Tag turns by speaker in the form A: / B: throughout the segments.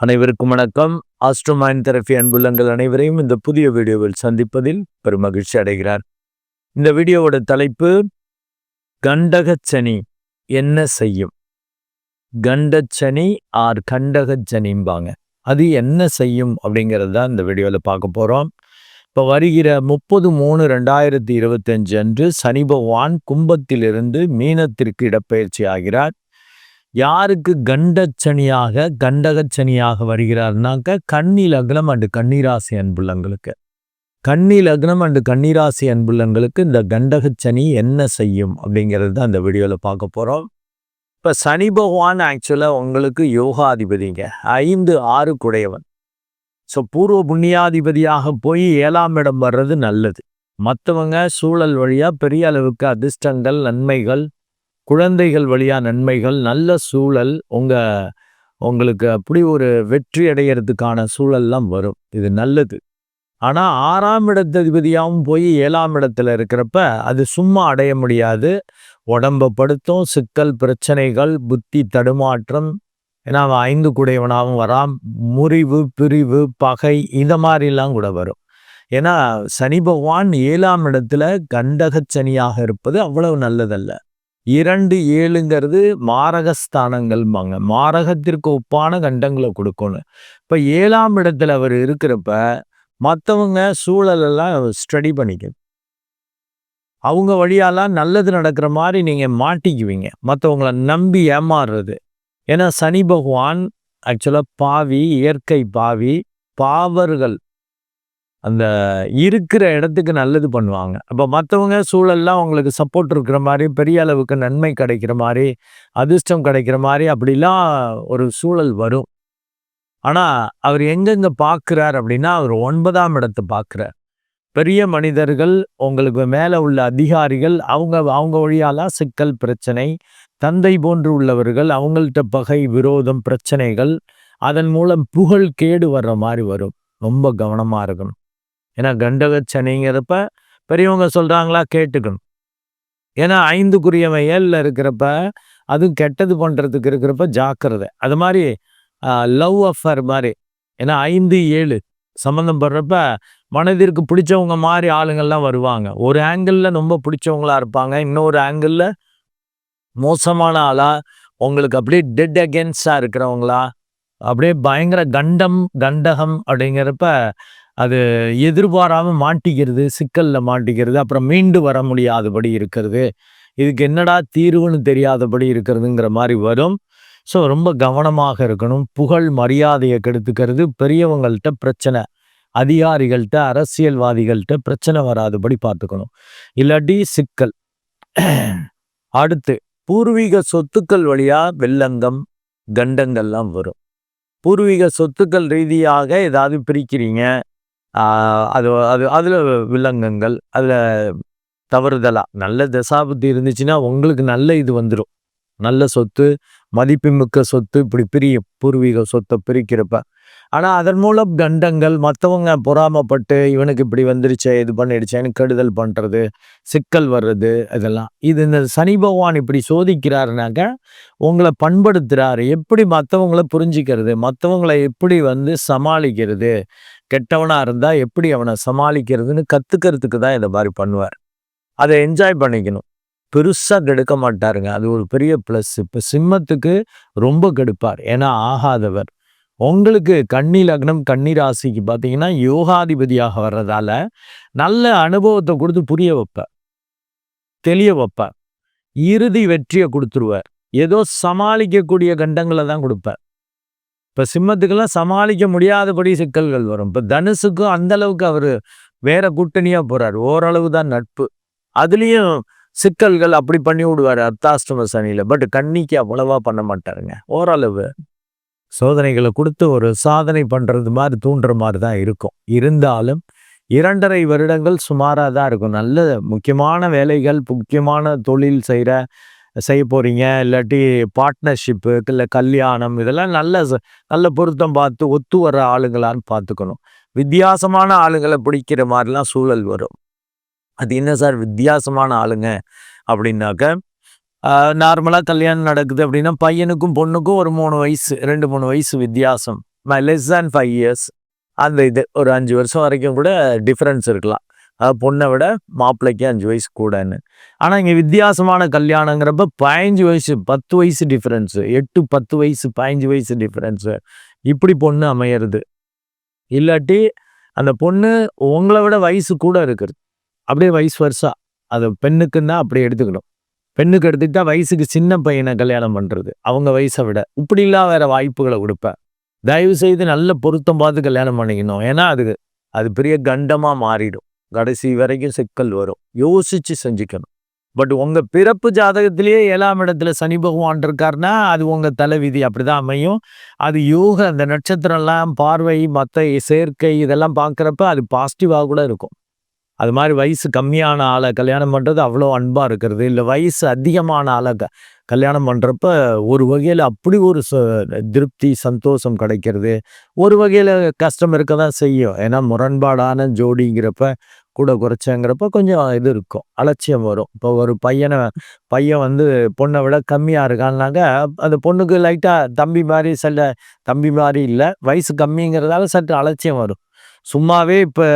A: அனைவருக்கும் வணக்கம். ஆஸ்ட்ரோமைன் தெரபி அன்புள்ளங்கள் அனைவரையும் இந்த புதிய வீடியோவில் சந்திப்பதில் பெரும் மகிழ்ச்சி அடைகிறார். இந்த வீடியோவோட தலைப்பு கண்டகச்சனி என்ன செய்யும்? கண்டச்சனி ஆர் கண்டகச்சனிம்பாங்க அது என்ன செய்யும் அப்படிங்கிறது தான் இந்த வீடியோவில் பார்க்க போகிறோம் இப்போ வருகிற முப்பது மூணு ரெண்டாயிரத்தி இருபத்தஞ்சு அன்று சனி பகவான் கும்பத்திலிருந்து மீனத்திற்கு இடப்பெயர்ச்சி ஆகிறார். யாருக்கு கண்டச்சனியாக கண்டகச்சனியாக வருகிறார்னாக்க கன்னி லக்னம் அண்டு கன்னிராசி அன்புள்ளங்களுக்கு. கன்னி லக்னம் அண்டு கன்னிராசி அன்புள்ளங்களுக்கு இந்த கண்டகச்சனி என்ன செய்யும் அப்படிங்கிறது தான் இந்த வீடியோவில் பார்க்க போகிறோம் இப்போ சனி பகவான் ஆக்சுவலாக உங்களுக்கு யோகாதிபதிங்க. ஐந்து ஆறு குடையவன். ஸோ பூர்வ புண்ணியாதிபதியாக போய் ஏழாம் இடம் வர்றது நல்லது. மற்றவங்க சூழல் வழியாக பெரிய அளவுக்கு அதிர்ஷ்டங்கள் நன்மைகள் குழந்தைகள் வழியாக நன்மைகள் நல்ல சூழல் உங்கள் உங்களுக்கு அப்படி ஒரு வெற்றி அடையிறதுக்கான சூழல்லாம் வரும். இது நல்லது. ஆனால் ஆறாம் இடத்ததிபதியாகவும் போய் ஏழாம் இடத்துல இருக்கிறப்ப அது சும்மா அடைய முடியாது. உடம்பை படுத்தும் சிக்கல் பிரச்சனைகள் புத்தி தடுமாற்றம் ஏன்னா அவன் ஐந்து குடையவனாகவும் வரான். முறிவு பிரிவு பகை இந்த மாதிரிலாம் கூட வரும். ஏன்னா சனி பகவான் ஏழாம் இடத்துல கண்டகச்சனியாக இருப்பது அவ்வளவு நல்லதல்ல. இரண்டு ஏழுங்கிறது மாரகஸ்தானங்கள்பாங்க மாரகத்திற்கு ஒப்பான கண்டங்களை கொடுக்கணும். இப்போ ஏழாம் இடத்துல அவர் இருக்கிறப்ப மற்றவங்க சூழலெல்லாம் ஸ்டடி பண்ணிக்க அவங்க வழியாலாம் நல்லது நடக்கிற மாதிரி நீங்கள் மாட்டிக்குவீங்க. மற்றவங்கள நம்பி ஏமாறுறது. ஏன்னா சனி பகவான் ஆக்சுவலாக பாவி இயற்கை பாவி பாவர்கள். அந்த இருக்கிற இடத்துக்கு நல்லது பண்ணுவாங்க. அப்போ மற்றவங்க சூழல்லாம் அவங்களுக்கு சப்போர்ட் இருக்கிற மாதிரி பெரிய அளவுக்கு நன்மை கிடைக்கிற மாதிரி அதிர்ஷ்டம் கிடைக்கிற மாதிரி அப்படிலாம் ஒரு சூழல் வரும். ஆனால் அவர் எங்கெங்க பார்க்குறார் அப்படின்னா அவர் ஒன்பதாம் இடத்தை பார்க்குறார் பெரிய மனிதர்கள் உங்களுக்கு மேலே உள்ள அதிகாரிகள் அவங்க அவங்க வழியாலாம் சிக்கல் பிரச்சனை தந்தை போன்று உள்ளவர்கள் அவங்கள்ட்ட பகை விரோதம் பிரச்சனைகள் அதன் மூலம் புகழ் கேடு வர்ற மாதிரி வரும். ரொம்ப கவனமாக இருக்கணும். ஏன்னா கண்டக சனிங்கிறப்ப பெரியவங்க சொல்கிறாங்களா கேட்டுக்கணும். ஏன்னா ஐந்துக்குரியவன் ஏழில் இருக்கிறப்ப அதுவும் கெட்டது பண்ணுறதுக்கு இருக்கிறப்ப ஜாக்கிரதை. அது மாதிரி லவ் அஃபர் மாதிரி. ஏன்னா ஐந்து ஏழு சம்மந்தம் படுறப்ப மனதிற்கு பிடிச்சவங்க மாதிரி ஆளுங்கள்லாம் வருவாங்க. ஒரு ஆங்கிளில் ரொம்ப பிடிச்சவங்களா இருப்பாங்க. இன்னொரு ஆங்கிளில் மோசமான ஆளாக உங்களுக்கு அப்படியே டெட் அகேன்ஸ்டாக இருக்கிறவங்களா அப்படியே பயங்கர கண்டம் கண்டகம் அப்படிங்கிறப்ப அது எதிர்பாராமல் மாட்டிக்கிறது சிக்கலில் மாட்டிக்கிறது அப்புறம் மீண்டு வர முடியாதபடி இருக்கிறது. இதுக்கு என்னடா தீர்வுன்னு தெரியாதபடி இருக்கிறதுங்கிற மாதிரி வரும். ஸோ ரொம்ப கவனமாக இருக்கணும். புகழ் மரியாதையை கெடுத்துக்கிறது பெரியவங்கள்ட்ட பிரச்சனை. அதிகாரிகள்கிட்ட அரசியல்வாதிகள்கிட்ட பிரச்சனை வராதபடி பார்த்துக்கணும். இல்லாட்டி சிக்கல். அடுத்து பூர்வீக சொத்துக்கள் வழியாக வெள்ளங்கம் கண்டங்கள்லாம் வரும். பூர்வீக சொத்துக்கள் ரீதியாக ஏதாவது பிரிக்கிறீங்க. அது அது அதில் வில்லங்கங்கள் அதில் தவறுதலாக நல்ல தசாபுத்தி இருந்துச்சுன்னா உங்களுக்கு நல்ல இது வந்துடும் நல்ல சொத்து மதிப்புமிக்க சொத்து இப்படி பிரியும் பூர்வீக சொத்தை பிரிக்கிறப்ப. ஆனால் அதன் மூலம் கண்டங்கள் மற்றவங்க பொறாமப்பட்டு இவனுக்கு இப்படி வந்துருச்சே இது பண்ணிடுச்சேன்னு கெடுதல் பண்ணுறது சிக்கல் வர்றது இதெல்லாம். இது இந்த சனி பகவான் இப்படி சோதிக்கிறாருனாக்க உங்களை பண்படுத்துகிறாரு எப்படி மற்றவங்கள புரிஞ்சிக்கிறது மற்றவங்களை எப்படி வந்து சமாளிக்கிறது கெட்டவனாக இருந்தால் எப்படி அவனை சமாளிக்கிறதுன்னு கற்றுக்கிறதுக்கு தான் இதை மாதிரி பண்ணுவார். அதை என்ஜாய் பண்ணிக்கணும். பெருசாக கெடுக்க மாட்டாருங்க. அது ஒரு பெரிய ப்ளஸ் இப்போ சிம்மத்துக்கு ரொம்ப கெடுப்பார். ஏன்னா ஆகாதவர். உங்களுக்கு கன்னி லக்னம் கன்னி ராசிக்கு பார்த்தீங்கன்னா யோகாதிபதியாக வர்றதால நல்ல அனுபவத்தை கொடுத்து புரிய வைப்பார். தெளிய வைப்பார். இறுதி வெற்றியை கொடுத்துருவார். ஏதோ சமாளிக்கக்கூடிய கண்டங்களை தான் கொடுப்பார். இப்போ சிம்மத்துக்கெல்லாம் சமாளிக்க முடியாதபடி சிக்கல்கள் வரும். இப்போ தனுசுக்கும் அந்த அளவுக்கு அவர் வேற கூட்டணியாக போகிறார் ஓரளவு தான் நட்பு. அதுலேயும் சிக்கல்கள் அப்படி பண்ணி விடுவார் அர்த்தாஷ்டம சனியில். பட் கன்னிக்கு அவ்வளவா பண்ண மாட்டாருங்க. ஓரளவு சோதனைகளை கொடுத்து ஒரு சாதனை பண்ணுறது மாதிரி தூண்டுற மாதிரி தான் இருக்கும். இருந்தாலும் இரண்டரை வருடங்கள் சுமாராக தான் இருக்கும். நல்ல முக்கியமான வேலைகள் முக்கியமான தொழில் செய்கிற செய்ய போகிறீங்க இல்லாட்டி பார்ட்னர்ஷிப்பு இல்லை கல்யாணம் இதெல்லாம் நல்ல நல்ல பொருத்தம் பார்த்து ஒத்து வர ஆளுங்களான்னு பார்த்துக்கணும். வித்தியாசமான ஆளுங்களை பிடிக்கிற மாதிரிலாம் சூழல் வரும். அது என்ன சார்? வித்தியாசமான ஆளுங்க அப்படின்னாக்க நார்மலாக கல்யாணம் நடக்குது அப்படின்னா பையனுக்கும் பொண்ணுக்கும் ஒரு மூணு வயசு ரெண்டு மூணு வயசு வித்தியாசம். லெஸ் தேன் ஃபைவ் இயர்ஸ் அந்த இது ஒரு அஞ்சு வருஷம் வரைக்கும் கூட டிஃப்ரென்ஸ் இருக்கலாம். பொண்ணை விட மாப்பிள்ளைக்கு அஞ்சு வயசு கூடன்னு. ஆனால் இங்கே வித்தியாசமான கல்யாணங்கிறப்ப பதினஞ்சு வயசு பத்து வயசு டிஃப்ரென்ஸு எட்டு பத்து வயசு பதினஞ்சு வயசு டிஃப்ரென்ஸு இப்படி பொண்ணு அமையிறது. இல்லாட்டி அந்த பொண்ணு உங்களை விட வயசு கூட இருக்கிறது அப்படியே வயசு வருஷா அது பெண்ணுக்குன்னா அப்படியே எடுத்துக்கணும். பெண்ணுக்கு எடுத்துக்கிட்டா வயசுக்கு சின்ன பையனை கல்யாணம் பண்ணுறது அவங்க வயசை விட. இப்படிலாம் வேற வாய்ப்புகளை கொடுப்பேன். தயவு செய்து நல்ல பொருத்தம் பார்த்து கல்யாணம் பண்ணிக்கணும். ஏன்னா அது அது பெரிய கண்டமாக மாறிடும். கடைசி வரைக்கும் சிக்கல் வரும். யோசிச்சு செஞ்சுக்கணும். பட் உங்க பிறப்பு ஜாதகத்திலேயே ஏழாம் இடத்துல சனி பகவான் இருக்காருன்னா அது உங்க தலைவிதி. அப்படிதான் அமையும். அது யோக அந்த நட்சத்திரம்லாம் பார்வை மற்ற சேர்க்கை இதெல்லாம் பார்க்குறப்ப அது பாசிட்டிவாக கூட இருக்கும். அது மாதிரி வயசு கம்மியான ஆளை கல்யாணம் பண்ணுறது அவ்வளோ அன்பாக இருக்கிறது. இல்லை வயசு அதிகமான ஆளை க கல்யாணம் பண்ணுறப்ப ஒரு வகையில் அப்படி ஒரு ச திருப்தி சந்தோஷம் கிடைக்கிறது. ஒரு வகையில் கஷ்டம் இருக்க தான் செய்யும். ஏன்னா முரண்பாடான ஜோடிங்கிறப்ப கூட குறைச்சங்கிறப்ப கொஞ்சம் இது இருக்கும். அலட்சியம் வரும். இப்போ ஒரு பையனை பையன் வந்து பொண்ணை விட கம்மியாக இருக்கான்னாக்க அந்த பொண்ணுக்கு லைட்டாக தம்பி மாதிரி சில தம்பி மாதிரி இல்லை. வயசு கம்மிங்கிறதால சற்று அலட்சியம் வரும். சும்மாவே இப்போ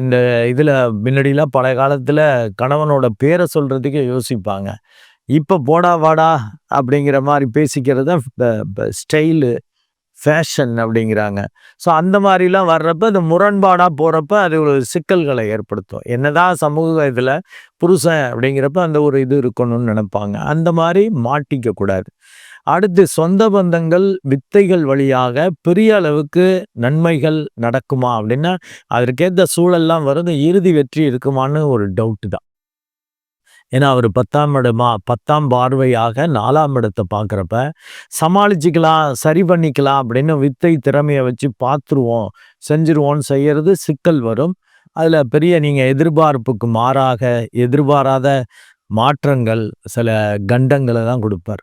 A: இந்த இதில் முன்னாடிலாம் பழைய காலத்தில் கணவனோட பேரை சொல்கிறதுக்கே யோசிப்பாங்க. இப்போ போடா வாடா அப்படிங்கிற மாதிரி பேசிக்கிறது தான் ஸ்டைலு ஃபேஷன் அப்படிங்கிறாங்க. ஸோ அந்த மாதிரிலாம் வர்றப்ப இந்த முரண்பாடாக போகிறப்ப அது ஒரு சிக்கல்களை ஏற்படுத்தும். என்னதான் சமூக இதில் புருஷன் அப்படிங்கிறப்ப அந்த ஒரு இது இருக்கணும்னு நினைப்பாங்க. அந்த மாதிரி மாட்டிக்கக்கூடாது. அடுத்து சொந்த பந்தங்கள் வித்தைகள் வழியாக பெரிய அளவுக்கு நன்மைகள் நடக்குமா அப்படின்னா அதற்கேற்ற சூழல்லாம் வருது இறுதி வெற்றி இருக்குமான்னு ஒரு டவுட்டு தான். ஏன்னா அவர் பத்தாம் இடமா பத்தாம் பார்வையாக நாலாம் இடத்தை பார்க்குறப்ப சமாளிச்சுக்கலாம் சரி பண்ணிக்கலாம் அப்படின்னு வித்தை திறமையை வச்சு பார்த்துருவோம் செஞ்சிருவோம்னு செய்யறது சிக்கல் வரும். அதில் பெரிய நீங்கள் எதிர்பார்ப்புக்கு மாறாக எதிர்பாராத மாற்றங்கள் சில கண்டங்களை தான் கொடுப்பார்.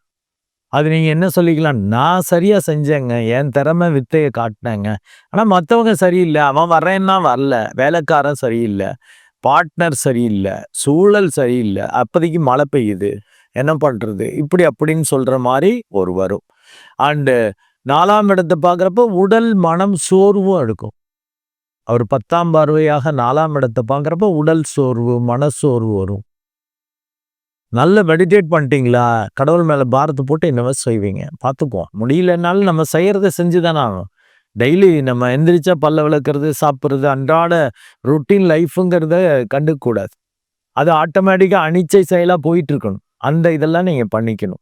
A: அது நீங்கள் என்ன சொல்லிக்கலாம்? நான் சரியாக செஞ்சேங்க. என் திறமை வித்தையை காட்டினேங்க. ஆனால் மற்றவங்க சரியில்லை. அவன் வரேன்னா வரல. வேலைக்காரன் சரியில்லை. பார்ட்னர் சரியில்லை. சூழல் சரியில்லை. அப்போதைக்கு மழை பெய்யுது. என்ன பண்ணுறது இப்படி அப்படின்னு சொல்கிற மாதிரி ஒரு வரும். அண்டு நாலாம் இடத்தை பார்க்குறப்ப உடல் மனம் சோர்வும் எடுக்கும். அவர் பத்தாம் பார்வையாக நாலாம் இடத்தை பார்க்குறப்ப உடல் சோர்வு மனசோர்வு வரும். நல்ல மெடிடேட் பண்ணிட்டீங்களா? கடவுள் மேலே பாரத்தை போட்டு என்னவோ செய்வீங்க. பார்த்துக்குவோம். முடியலனாலும் நம்ம செய்கிறத செஞ்சு தானே ஆகணும். டெய்லி நம்ம எந்திரிச்சா பல்ல விளக்குறது சாப்பிட்றது அன்றாட ருட்டீன் லைஃப்புங்கிறத கண்டுக்கூடாது அது ஆட்டோமேட்டிக்காக அனிச்சை செயலாக போயிட்டுருக்கணும். அந்த இதெல்லாம் நீங்கள் பண்ணிக்கணும்.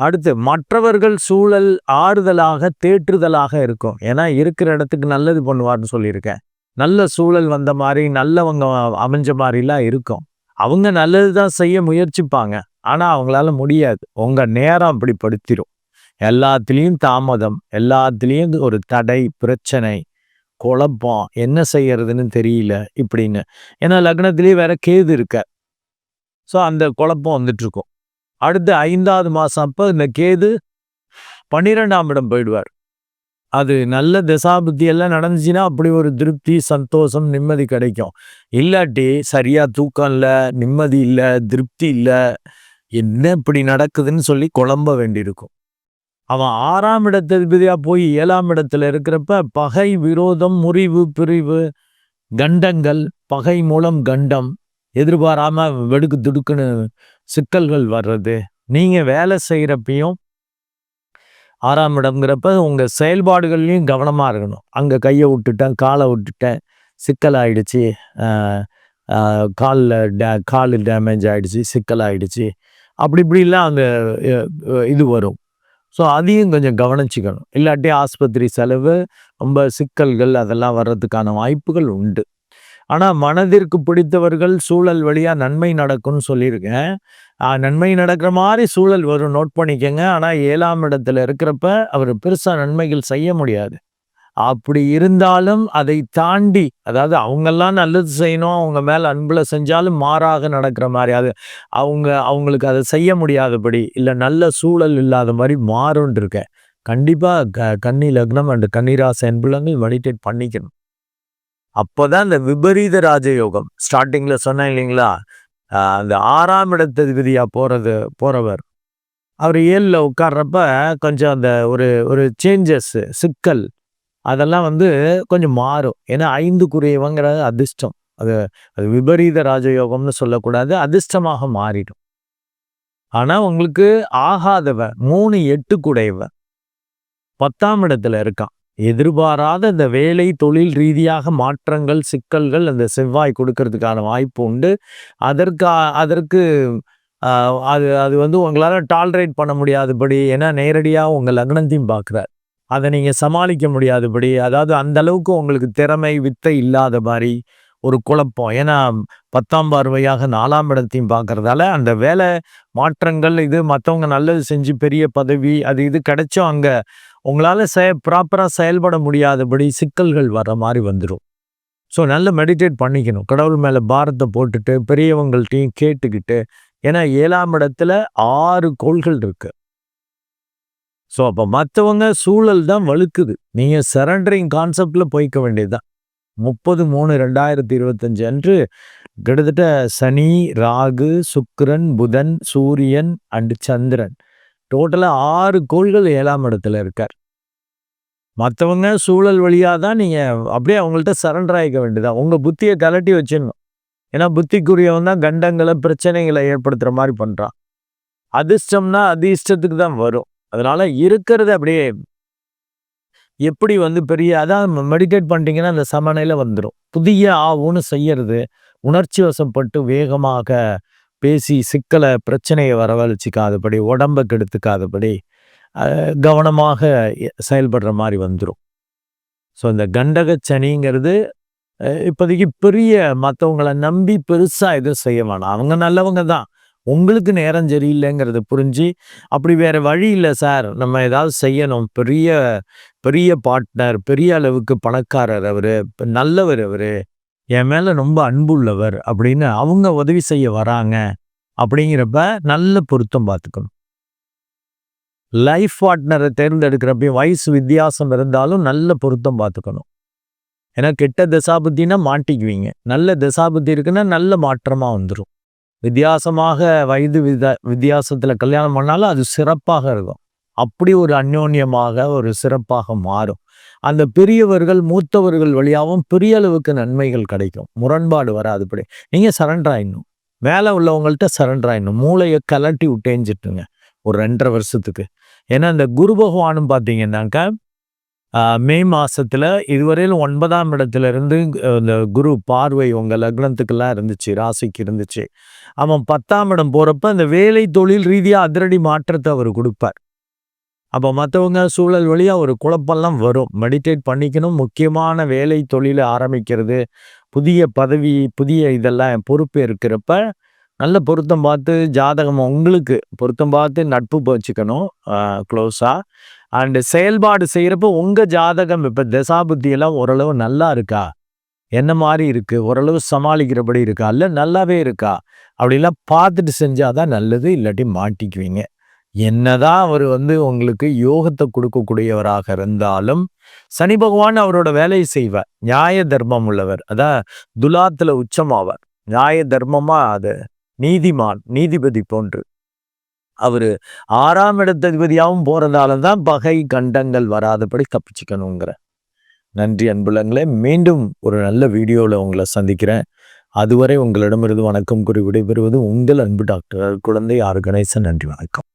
A: அடுத்து மற்றவர்கள் சூழல் ஆறுதலாக தேற்றுதலாக இருக்கும். ஏன்னா இருக்கிற இடத்துக்கு நல்லது பண்ணுவார்னு சொல்லியிருக்கேன். நல்ல சூழல் வந்த மாதிரி நல்லவங்க அமைஞ்ச மாதிரிலாம் இருக்கும். அவங்க நல்லது தான் செய்ய முயற்சிப்பாங்க. ஆனால் அவங்களால முடியாது. உங்கள் நேரம் அப்படி படுத்திடும் எல்லாத்துலேயும் தாமதம் எல்லாத்துலேயும் ஒரு தடை பிரச்சனை குழப்பம் என்ன செய்யறதுன்னு தெரியல இப்படின்னு. ஏன்னா லக்னத்திலேயே வேற கேது இருக்க. ஸோ அந்த குழப்பம் வந்துட்டு இருக்கும் அடுத்து ஐந்தாவது மாதம் அப்போ இந்த கேது பன்னிரெண்டாம் இடம் போயிடுவார். அது நல்ல தசாபுத்தி எல்லாம் நடந்துச்சுன்னா அப்படி ஒரு திருப்தி சந்தோஷம் நிம்மதி கிடைக்கும். இல்லாட்டி சரியாக தூக்கம் இல்லை நிம்மதி இல்லை திருப்தி இல்லை என்ன இப்படி நடக்குதுன்னு சொல்லி குழம்ப வேண்டியிருக்கும். அவன் ஆறாம் இடத்ததிபதியாக போய் ஏழாம் இடத்துல இருக்கிறப்ப பகை விரோதம் முறிவு பிரிவு கண்டங்கள் பகை மூலம் கண்டம் எதிர்பாராமல் வெடுக்கு துடுக்குன்னு சிக்கல்கள் வர்றது. நீங்கள் வேலை செய்கிறப்பையும் ஆறாம் இடம்ங்கிறப்ப உங்கள் செயல்பாடுகள்லையும் கவனமாக இருக்கணும். அங்கே கையை விட்டுட்டேன் காலை விட்டுட்டேன் சிக்கல் ஆயிடுச்சு காலில் டே கால் டேமேஜ் ஆகிடுச்சு சிக்கல் ஆகிடுச்சு அப்படி இப்படிலாம் அந்த இது வரும். ஸோ அதையும் கொஞ்சம் கவனிச்சிக்கணும். இல்லாட்டி ஆஸ்பத்திரி செலவு ரொம்ப சிக்கல்கள் அதெல்லாம் வர்றதுக்கான வாய்ப்புகள் உண்டு. ஆனால் மனதிற்கு பிடித்தவர்கள் சூழல் வழியாக நன்மை நடக்கும்னு சொல்லியிருக்கேன். நன்மை நடக்கிற மாதிரி சூழல் வரும். நோட் பண்ணிக்கோங்க. ஆனால் ஏழாம் இடத்துல இருக்கிறப்ப அவர் பெருசாக நன்மைகள் செய்ய முடியாது. அப்படி இருந்தாலும் அதை தாண்டி அதாவது அவங்கெல்லாம் நல்லது செய்யணும். அவங்க மேலே அன்பில் செஞ்சாலும் மாறாக நடக்கிற மாதிரி. அது அவங்க அவங்களுக்கு அதை செய்ய முடியாதபடி இல்லை நல்ல சூழல் இல்லாத மாதிரி மாறும்னு இருக்கேன். கண்டிப்பாக க கன்னி லக்னம் அண்டு கன்னிராசி அன்புலங்கள் மெடிடேட் பண்ணிக்கணும். அப்போ தான் இந்த விபரீத ராஜயோகம் ஸ்டார்டிங்கில் சொன்னேன் இல்லைங்களா? அந்த ஆறாம் இடத்ததிபதியாக போகிறது போகிறவர் அவர் ஏழில் உட்கார்றப்ப கொஞ்சம் அந்த ஒரு ஒரு சேஞ்சஸ்ஸு சிக்கல் அதெல்லாம் வந்து கொஞ்சம் மாறும். ஏன்னா ஐந்துக்குரியவங்கிறது அதிர்ஷ்டம். அது அது விபரீத ராஜயோகம்னு சொல்லக்கூடாது அதிர்ஷ்டமாக மாறிடும். ஆனால் உங்களுக்கு ஆகாதவன் மூணு எட்டு கூடையவன் பத்தாம் இடத்துல இருக்கான். எதிர்பாராத இந்த வேலை தொழில் ரீதியாக மாற்றங்கள் சிக்கல்கள் அந்த செவ்வாய் கொடுக்கறதுக்கான வாய்ப்பு உண்டு. அதற்கு அதற்கு அது அது வந்து உங்களால் டாலரேட் பண்ண முடியாதபடி ஏன்னா நேரடியாக உங்கள் லக்னத்தையும் பார்க்குறார். அதை நீங்கள் சமாளிக்க முடியாதபடி அதாவது அந்த அளவுக்கு உங்களுக்கு திறமை வித்தை இல்லாத மாதிரி ஒரு குழப்பம். ஏன்னா பத்தாம் பார்வையாக நாலாம் இடத்தையும் பார்க்குறதால அந்த வேலை மாற்றங்கள் இது மற்றவங்க நல்லது செஞ்சு பெரிய பதவி அது இது கிடைச்சோம் அங்கே உங்களால் செய ப்ராப்பராக செயல்பட முடியாதபடி சிக்கல்கள் வர மாதிரி வந்துடும் ஸோ நல்ல மெடிடேட் பண்ணிக்கணும். கடவுள் மேலே பாரத்தை போட்டுட்டு பெரியவங்கள்ட்டையும் கேட்டுக்கிட்டு ஏன்னா ஏழாம் இடத்துல ஆறு கோள்கள் இருக்கு. ஸோ அப்போ மற்றவங்க சூழல் தான் வலுக்குது நீங்கள் சரண்டரிங் கான்செப்டில் போய்க்க வேண்டியதுதான். முப்பது மூணு ரெண்டாயிரத்தி இருபத்தஞ்சு அன்று கிட்டத்தட்ட சனி ராகு சுக்கிரன் புதன் சூரியன் அண்டு சந்திரன். டோட்டலாக ஆறு கோள்கள் ஏழாம் இடத்துல இருக்கார். மற்றவங்க சூழல் வழியாக தான் நீங்கள் அப்படியே அவங்கள்ட்ட சரண்டர் ஆகிக்க வேண்டியதான் உங்கள் புத்தியை கலட்டி வச்சிடணும். ஏன்னா புத்திக்குரியவன் தான் கண்டங்களை பிரச்சனைகளை ஏற்படுத்துகிற மாதிரி பண்ணுறான் அதிர்ஷ்டம்னா அதிர்ஷ்டத்துக்கு தான் வரும். அதனால் இருக்கிறது அப்படியே எப்படி வந்து பெரிய அதான் மெடிடேட் பண்ணிட்டீங்கன்னா அந்த சமநிலை வந்துடும் புதிய ஆவுன்னு செய்யறது உணர்ச்சி வசப்பட்டு வேகமாக பேசி சிக்கலை பிரச்சனையை வரவழைச்சிக்காதபடி உடம்பை கெடுத்துக்காதபடி கவனமாக செயல்படுற மாதிரி வந்துடும் ஸோ இந்த கண்டக சனிங்கிறது இப்போதைக்கு பெரிய மற்றவங்களை நம்பி பெருசாக எதுவும் செய்ய வேணாம். அவங்க நல்லவங்க தான். உங்களுக்கு நேரம் சரியில்லைங்கிறத புரிஞ்சு அப்படி வேறு வழி இல்லை சார். நம்ம ஏதாவது செய்யணும். பெரிய பெரிய பார்ட்னர் பெரிய அளவுக்கு பணக்காரர் அவர் நல்லவர் அவர். என் மேலே ரொம்ப அன்புள்ளவர் அப்படின்னு அவங்க உதவி செய்ய வராங்க அப்படிங்கிறப்ப நல்ல பொருத்தம் பார்த்துக்கணும். லைஃப் பார்ட்னரை தேர்ந்தெடுக்கிறப்பையும் வயசு வித்தியாசம் இருந்தாலும் நல்ல பொருத்தம் பார்த்துக்கணும். ஏன்னா கெட்ட தசாபுத்தினா மாட்டிக்குவீங்க. நல்ல தசாபுத்தி இருக்குன்னா நல்ல மாற்றமாக வந்துடும் வித்தியாசமாக வயது வித வித்தியாசத்தில் கல்யாணம் பண்ணாலும் அது சிறப்பாக இருக்கும். அப்படி ஒரு அந்யோன்யமாக ஒரு சிறப்பாக மாறும். அந்த பெரியவர்கள் மூத்தவர்கள் வழியாகவும் பெரிய அளவுக்கு நன்மைகள் கிடைக்கும். முரண்பாடு வராதுபடி நீங்கள் சரண்டர் ஆயிடணும். மேலே உள்ளவங்கள்ட்ட சரண்டர் ஆயிடணும். மூளையை கலட்டி விட்டேஞ்சிட்டுங்க ஒரு ரெண்டரை வருஷத்துக்கு. ஏன்னா இந்த குரு பகவானும் பார்த்தீங்கன்னாக்கா மே மாதத்தில் இதுவரையிலும் ஒன்பதாம் இடத்துல இருந்து இந்த குரு பார்வை உங்கள் லக்னத்துக்கெல்லாம் இருந்துச்சு. ராசிக்கு இருந்துச்சு. அவன் பத்தாம் இடம் போகிறப்ப அந்த வேலை தொழில் ரீதியாக அதிரடி மாற்றத்தை அவர் கொடுப்பார். அப்போ மற்றவங்க சூழல் வழியாக ஒரு குழப்பம்லாம் வரும். மெடிடேட் பண்ணிக்கணும். முக்கியமான வேலை தொழிலை ஆரம்பிக்கிறது. புதிய பதவி புதிய இதெல்லாம் பொறுப்பு இருக்கிறப்ப நல்ல பொருத்தம் பார்த்து ஜாதகம் உங்களுக்கு பொருத்தம் பார்த்து நட்பு வச்சுக்கணும். க்ளோஸாக அண்டு செயல்பாடு செய்கிறப்ப உங்கள் ஜாதகம் இப்போ தசாபுத்தியெல்லாம் ஓரளவு நல்லா இருக்கா? என்ன மாதிரி இருக்குது ஓரளவு சமாளிக்கிறபடி இருக்கா? இல்லை நல்லாவே இருக்கா? அப்படிலாம் பார்த்துட்டு செஞ்சால் தான் நல்லது. இல்லாட்டி மாட்டிக்குவீங்க. என்னதான் அவர் வந்து உங்களுக்கு யோகத்தை கொடுக்கக்கூடியவராக இருந்தாலும் சனி பகவான் அவரோட வேலையை செய்வார். நியாய தர்மம் உள்ளவர். அதான் துலாத்துல உச்சமாவார். நியாய தர்மமா அது நீதிமான் நீதிபதி போன்று. அவர் ஆறாம் இடத்ததிபதியாகவும் போறதால தான் பகை கண்டங்கள் வராதபடி தப்பிச்சுக்கணுங்கிற. நன்றி அன்புலங்களே. மீண்டும் ஒரு நல்ல வீடியோவில் உங்களை சந்திக்கிறேன். அதுவரை உங்களிடமிருந்து வணக்கம் கூறி விடைபெறுவது உங்கள் அன்பு டாக்டர் குழந்தை ஆறு கணேசன். நன்றி வணக்கம்.